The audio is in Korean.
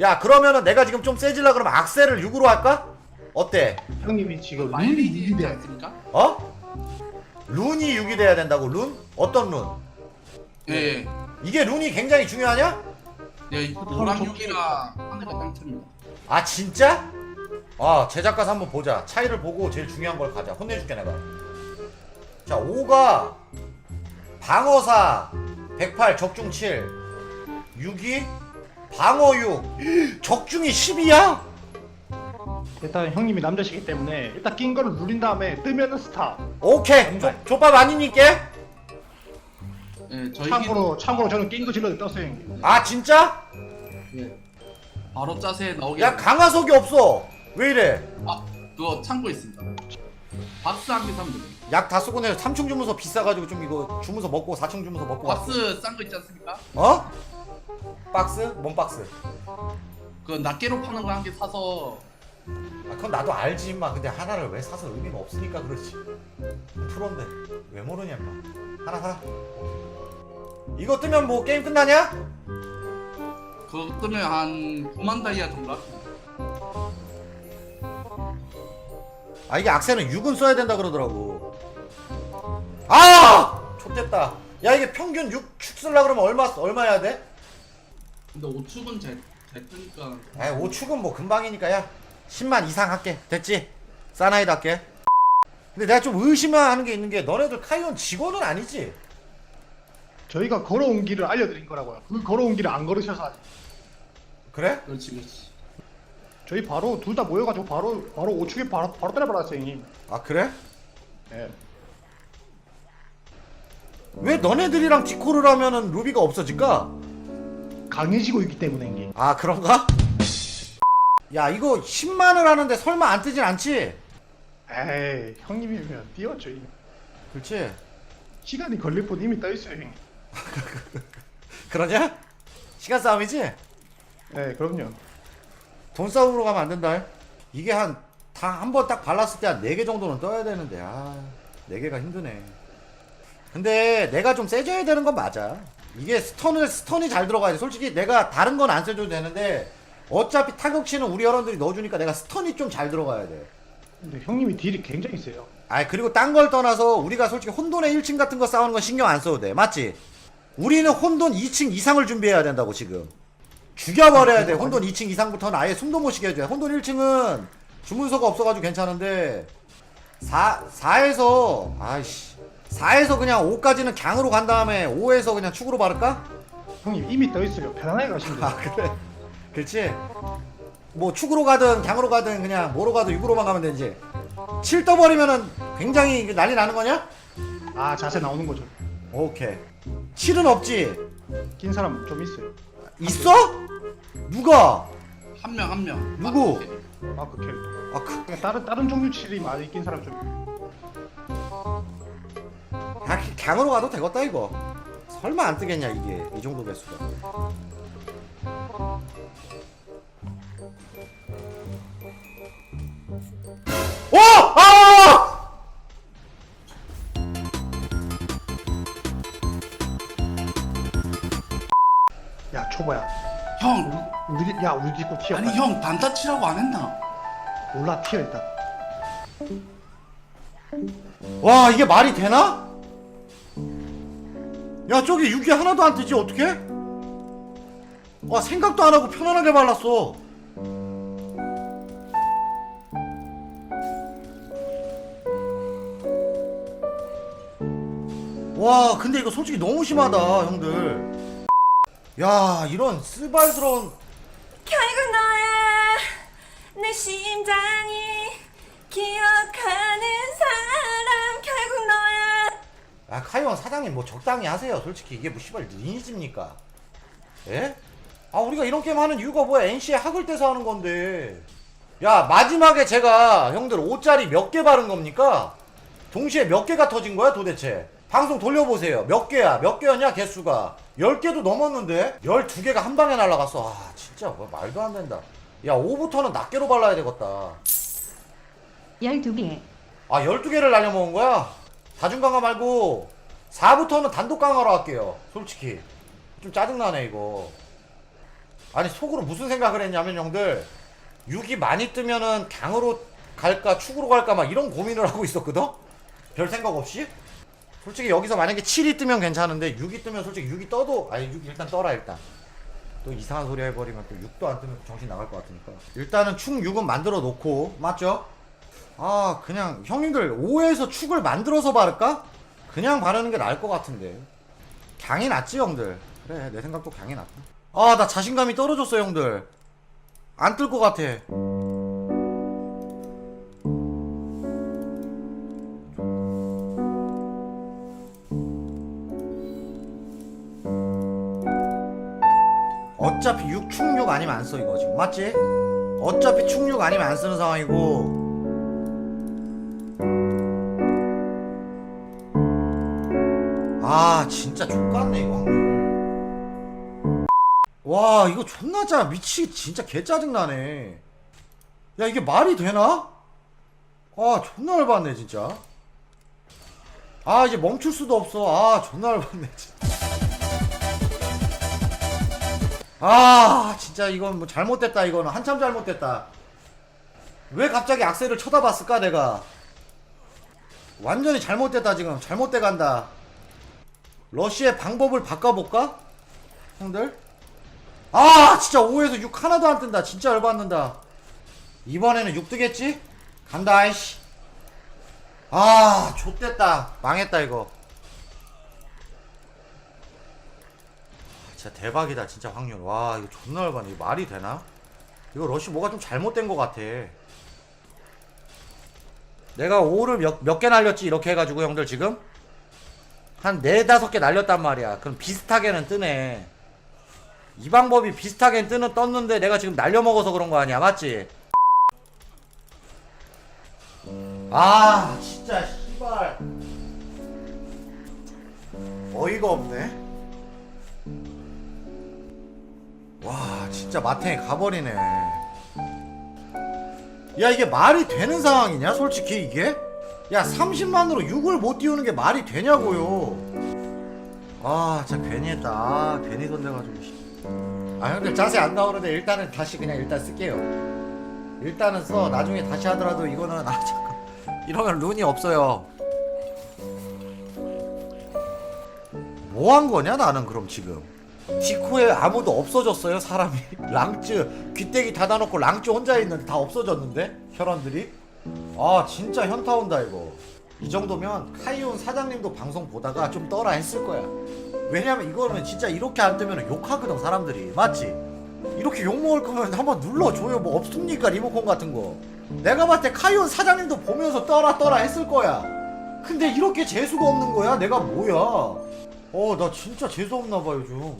야 그러면은 내가 지금 좀 세질라 그러면 악셀을 6으로 할까? 어때? 형님이 지금 룬이 마일리지 6이 있지 돼. 않습니까? 어? 룬이 6이 돼야 된다고 룬? 어떤 룬? 예. 이게 룬이 굉장히 중요하냐? 예, 노랑 6이랑 하늘과 땅입니다 아 진짜? 아 제작가서 한번 보자 차이를 보고 제일 중요한 걸 가자 혼내줄게 내가 자 5가 방어 4 108 적중 7 6이 방어 6 적중이 10이야? 일단 형님이 남자시기 때문에 일단 낀 거를 누린 다음에 뜨면은 스타. 오케이 조, 족밥 아니니까? 예, 저희 참고로 참고로 저는 낀거 질러 떴어요 형님. 아 진짜? 예. 바로 짜세 나오게. 야 강화석이 없어 왜 이래 아, 그거 참고 있습니다. 박스 한 개 사면 돼요. 약 다 쓰고 내서 3층 주문서 비싸가지고 좀 이거 주문서 먹고 4층 주문서 먹고 왔어 박스 싼 거 있지 않습니까? 어? 박스? 뭔 박스? 그 낱개로 파는 거 한 개 사서 아 그건 나도 알지 임마 근데 하나를 왜 사서 의미가 없으니까 그렇지 프로인데 왜 모르냐 임마 하나 사 이거 뜨면 뭐 게임 끝나냐? 그거 뜨면 한 9만 다이아 정도. 아 이게 악셀은 6은 써야 된다 그러더라고 아! 좆됐다 야 이게 평균 6축 쓰려 그러면 얼마 얼마 해야 돼? 근데 5축은 잘, 잘 뜨니까 아 5축은 뭐 금방이니까 야 10만 이상 할게 됐지? 사나이도 할게 근데 내가 좀 의심하는 게 있는 게 너네들 카이온 직원은 아니지? 저희가 걸어온 길을 알려드린 거라고요. 그 걸어온 길을 안 걸으셔서 아직. 그래? 그렇지 그렇지. 저희 바로 둘 다 모여가지고 바로 바로 오축에 바로 바로 때려버렸어요 형님. 아 그래? 예. 왜 너네들이랑 디코를 하면은 루비가 없어질까? 강해지고 있기 때문에 형님. 아 그런가? 야 이거 10만을 하는데 설마 안 뜨진 않지? 에이 형님이면 띄웠죠 이미. 그렇지 시간이 걸릴 뿐 이미 떠 있어요 형님. 그러냐? 시간 싸움이지? 예 그럼요. 돈 싸움으로 가면 안 된다 이게 한 다 한 번 딱 발랐을 때 한 4개 정도는 떠야 되는데 아 4개가 힘드네 근데 내가 좀 세져야 되는 건 맞아 이게 스턴을 스턴이 잘 들어가야 돼. 솔직히 내가 다른 건안 세줘도 되는데 어차피 타격치는 우리 여러분들이 넣어주니까 내가 스턴이 좀 잘 들어가야 돼. 근데 형님이 딜이 굉장히 세요. 아 그리고 딴 걸 떠나서 우리가 솔직히 혼돈의 1층 같은 거 싸우는 건 신경 안 써도 돼. 맞지? 우리는 혼돈 2층 이상을 준비해야 된다고 지금. 죽여버려야 돼. 혼돈 2층 이상부터는 아예 숨도 못 쉬게 해줘야 돼. 혼돈 1층은 주문서가 없어가지고 괜찮은데 4, 4에서 아이씨 4에서 그냥 5까지는 강으로 간 다음에 5에서 그냥 축으로 바를까? 형님 이미 떠 있어요. 편안하게 가시면 돼요. 아 그래 그렇지 뭐 축으로 가든 강으로 가든 그냥 뭐로 가든 6으로만 가면 되지 7 떠버리면은 굉장히 이게 난리 나는 거냐? 아 자세 나오는 거죠. 오케이 7은 없지 낀 사람 좀 있어요. 있어? 누가? 한 명 한 명. 누구? 마크 캐릭터. 아 그, 그냥 다른 다른 종류 칠이 많이 낀 사람 좀. 아, 강으로 가도 되겠다 이거 설마 안 뜨겠냐 이게 이 정도 개수가 오! 아! 야 초보야. 형 우리 집- 야 우리 집고 튀어. 아니 형 반타 치라고 안 했나? 올라 튀어 일단. 와 이게 말이 되나? 야 저기 6이 하나도 안 뜨지 어떻게? 와 생각도 안 하고 편안하게 발랐어. 와 근데 이거 솔직히 너무 심하다 형들. 야 이런 쓰발스러운 결국 너야 내 심장이 기억 아 카이원 사장님 뭐 적당히 하세요. 솔직히 이게 뭐 씨발 리니지입니까? 예? 아 우리가 이런 게임 하는 이유가 뭐야 NC에 학을 떼서 하는 건데. 야 마지막에 제가 형들 5짜리 몇 개 바른 겁니까? 동시에 몇 개가 터진 거야 도대체? 방송 돌려보세요. 몇 개야? 몇 개였냐 개수가? 10개도 넘었는데? 12개가 한 방에 날라갔어. 아 진짜 뭐 말도 안 된다. 야 5부터는 낱개로 발라야 되겠다. 12개, 아 12개를 날려먹은 거야? 다중 강화 말고 4부터는 단독 강화로 할게요 솔직히 좀 짜증나네 이거 아니 속으로 무슨 생각을 했냐면 형들 6이 많이 뜨면은 강으로 갈까 축으로 갈까 막 이런 고민을 하고 있었거든? 별 생각 없이? 솔직히 여기서 만약에 7이 뜨면 괜찮은데 6이 뜨면 솔직히 6이 떠도 아니 6 일단 떠라 일단 또 이상한 소리 해버리면 또 6도 안 뜨면 정신 나갈 것 같으니까 일단은 축 6은 만들어 놓고 맞죠? 아 그냥 형님들 5에서 축을 만들어서 바를까? 그냥 바르는 게 나을 것 같은데. 강이 낫지 형들. 그래 내 생각도 강이 낫다. 아 나 자신감이 떨어졌어 형들. 안 뜰 것 같아. 어차피 6 충육 아니면 안 써 이거 지금. 맞지? 어차피 충육 아니면 안 쓰는 상황이고 아 진짜 족같네 이거. 와 이거 존나 짜. 미치 진짜 개 짜증나네. 야 이게 말이 되나? 아 존나 열받네 진짜. 아 이제 멈출 수도 없어. 아 존나 열받네 진짜. 아 진짜 이건 뭐 잘못됐다 이거는. 한참 잘못됐다. 왜 갑자기 악셀을 쳐다봤을까 내가? 완전히 잘못됐다 지금. 잘못돼 간다 러시의 방법을 바꿔볼까? 형들? 아 진짜 5에서 6 하나도 안 뜬다. 진짜 열받는다. 이번에는 6 뜨겠지? 간다 아이씨. 아 좆됐다. 망했다 이거. 진짜 대박이다. 진짜 확률. 와 이거 존나 열받네. 이거 말이 되나? 이거 러시 뭐가 좀 잘못된 것 같아. 내가 5를 몇, 몇 개 날렸지? 이렇게 해가지고 형들 지금 한 네다섯 개 날렸단 말이야. 그럼 비슷하게는 뜨네. 이 방법이 비슷하게 뜨는 떴는데 내가 지금 날려먹어서 그런 거 아니야. 맞지? 아 진짜 씨발. 어이가 없네. 와 진짜 마탱이 가버리네. 야 이게 말이 되는 상황이냐 솔직히 이게 야 30만으로 6을 못 띄우는 게 말이 되냐고요. 아 진짜 괜히 했다. 아 괜히 씨. 아 형들 자세 안 나오는데 일단은 다시 그냥 일단 쓸게요. 일단은 써. 나중에 다시 하더라도 이거는 아 잠깐. 이러면 룬이 없어요. 뭐 한 거냐 나는 그럼 지금? 디코에 아무도 없어졌어요 사람이. 랑쯔 귀때기 닫아놓고 랑쯔 혼자 있는데 다 없어졌는데? 혈원들이 아 진짜 현타 온다 이거. 이 정도면 카이온 사장님도 방송 보다가 좀 떠라 했을 거야. 왜냐면 이거는 진짜 이렇게 안 뜨면 욕하거든 사람들이. 맞지? 이렇게 욕먹을 거면 한번 눌러줘요. 뭐 없습니까 리모컨 같은 거? 내가 봤을 때 카이온 사장님도 보면서 떠라 떠라 했을 거야. 근데 이렇게 재수가 없는 거야? 내가 뭐야? 어 나 진짜 재수 없나 봐 요즘